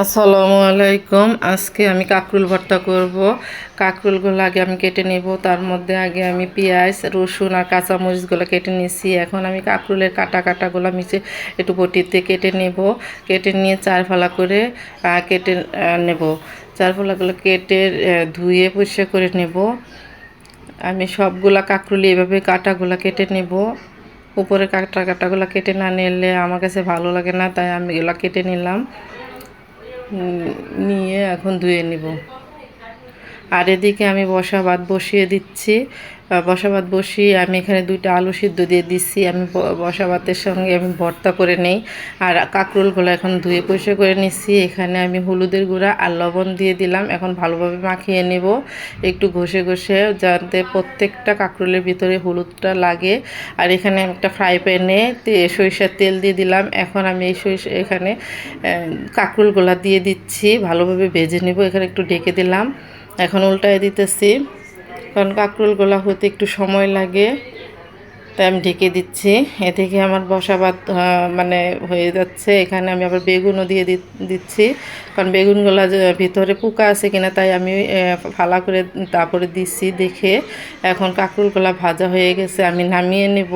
আসসালামু আলাইকুম। আজকে আমি কাকরুল ভর্তা করব। কাকরুলগুলো আগে আমি কেটে নেব, তার মধ্যে আগে আমি পেঁয়াজ, রসুন আর কাঁচামরিচগুলো কেটে নিয়েছি এখন আমি কাকরুলের কাটা কাটাগুলো মিশে একটু বটিতে কেটে নেব। কেটে নিয়ে চার ফালা করে কেটে নেব। চার ফালাগুলো কেটে ধুয়ে পরিষ্কার করে নেব। আমি সবগুলা কাকরুলি এভাবে কাটাগুলো কেটে নেব। উপরে কাটা কাটাগুলো কেটে না নিলে আমার কাছে ভালো লাগে না, তাই আমি এগুলো কেটে নিলাম। নিয়ে এখন ধুয়ে নিব। আর এদিকে আমি বসা ভাত বসিয়ে দিচ্ছি। বসা ভাত বসিয়ে আমি এখানে দুইটা আলু সিদ্ধ দিয়ে দিচ্ছি। আমি বসা ভাতের সঙ্গে আমি ভর্তা করে নেই। আর কাঁকরোলগুলো এখন ধুয়ে পরিষ্কার করে নিচ্ছি। এখানে আমি হলুদের গুঁড়া আর লবণ দিয়ে দিলাম। এখন ভালোভাবে মাখিয়ে নেব। একটু ঘষে ঘষে যাতে প্রত্যেকটা কাঁকরোলের ভিতরে হলুদটা লাগে। আর এখানে একটা ফ্রাই প্যানে সরিষার তেল দিয়ে দিলাম। এখন আমি এই সরিষা এখানে কাঁকরোলগুলা দিয়ে দিচ্ছি। ভালোভাবে ভেজে নেব। এখানে একটু ঢেকে দিলাম। এখন উল্টায় দিতেছি। কারণ কাঁকরোলগুলা হতে একটু সময় লাগে। তাই আমি ঢেকে দিচ্ছি। এ থেকে আমার বসা ভাত মানে হয়ে যাচ্ছে। এখানে আমি আবার বেগুনও দিয়ে দিচ্ছি। কারণ বেগুনগুলা ভিতরে পোকা আছে কিনা তাই আমি ফালা করে তারপরে দিচ্ছি দেখে। এখন কাঁকরোলগুলা ভাজা হয়ে গেছে, আমি নামিয়ে নেব।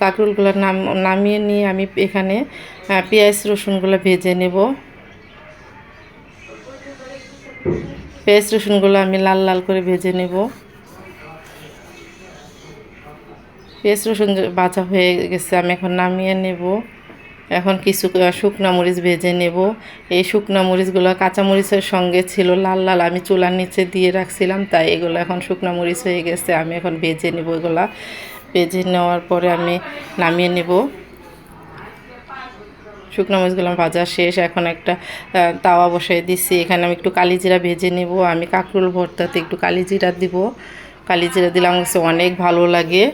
কাঁকরোলগুলো নাম নামিয়ে নিয়ে আমি এখানে পেঁয়াজ রসুনগুলো ভেজে নেব। পেঁয়াজ রসুনগুলো আমি লাল লাল করে ভেজে নেব। পেঁয়াজ রসুন ভাজা হয়ে গেছে, আমি এখন নামিয়ে নেব। এখন কিছু শুকনা মরিচ ভেজে নেব। এই শুকনা মরিচগুলো কাঁচা মরিচের সঙ্গে ছিল, লাল লাল আমি চুলার নিচে দিয়ে রাখছিলাম, তাই এগুলো এখন শুকনা মরিচ হয়ে গেছে, আমি এখন ভেজে নেব এগুলা। ভেজে নেওয়ার পরে আমি নামিয়ে নেব। শুকনো আমার ভাজা শেষ, এখন একটা তাওয়া বসাই দিচ্ছি এখানে আমি একটু কালিজিরা ভেজে নেব। আমি কাঁকরোল ভর্তাতে একটু কালিজিরা দিব। কালিজিরা দিলে আমার অনেক ভালো লাগে।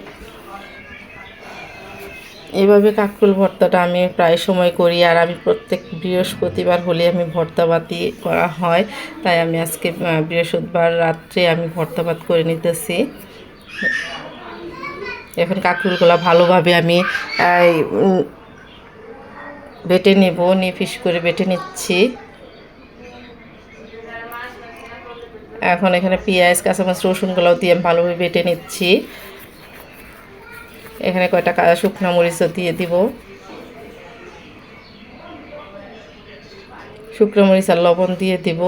এইভাবে কাঁকরোল ভর্তাটা আমি প্রায় সময় করি। আর আমি প্রত্যেক বৃহস্পতিবার হলে আমি ভর্তাবাতি করা হয়। তাই আমি আজকে বৃহস্পতিবার রাত্রে আমি ভর্তাবাত করে নিতেছি। এখন কাঁকরোলগুলো ভালোভাবে আমি বেটে নেব, নিয়ে ফিস করে বেটে নিচ্ছি। এখন এখানে পেঁয়াজ কাঁচামাচ রসুনগুলোও দিয়ে আমি ভালোভাবে বেটে নিচ্ছি। এখানে কয়টা শুকনো মরিচও দিয়ে দিব। শুকনো মরিচ আর লবণ দিয়ে দিব।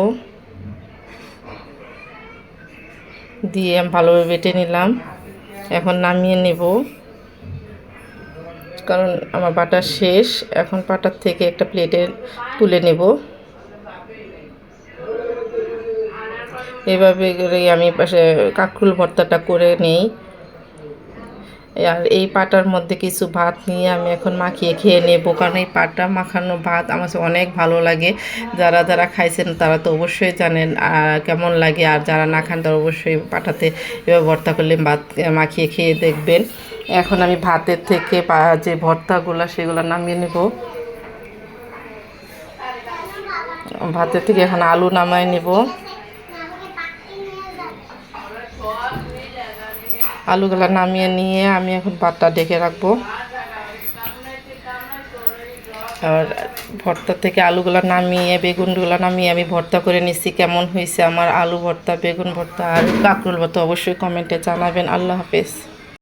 দিয়ে আমি ভালোভাবে বেটে নিলাম। এখন নামিয়ে নেব। কারণ আমার বাটা শেষ। এখন পাটার থেকে একটা প্লেটে তুলে নেব। এভাবে করেই আমি পাশে কাকরুল ভর্তাটা করে নেই। আর এই পাটার মধ্যে কিছু ভাত নিয়ে আমি এখন মাখিয়ে খেয়ে নেব, কারণ এই পাটা মাখানো ভাত আমার অনেক ভালো লাগে। যারা যারা খাইছেন তারা তো অবশ্যই জানেন কেমন লাগে, আর যারা না খান তারা অবশ্যই পাটাতে এবার ভর্তা করলে ভাত মাখিয়ে খেয়ে দেখবেন। এখন আমি ভাতের থেকে যে ভর্তাগুলো সেগুলো নামিয়ে নেব। ভাতের থেকে এখন আলু নামাই নেব। আলুগুলো নামিয়ে নিয়ে আমি এখন ভাতটা ডেকে রাখব। আর ভর্তা থেকে আলুগুলো নামিয়ে, বেগুনগুলো নামিয়ে আমি ভর্তা করে নিচ্ছি কেমন হয়েছে আমার আলু ভর্তা, বেগুন ভর্তা আর কাঁকরোল ভর্তা অবশ্যই কমেন্টে জানাবেন। আল্লাহ হাফেজ।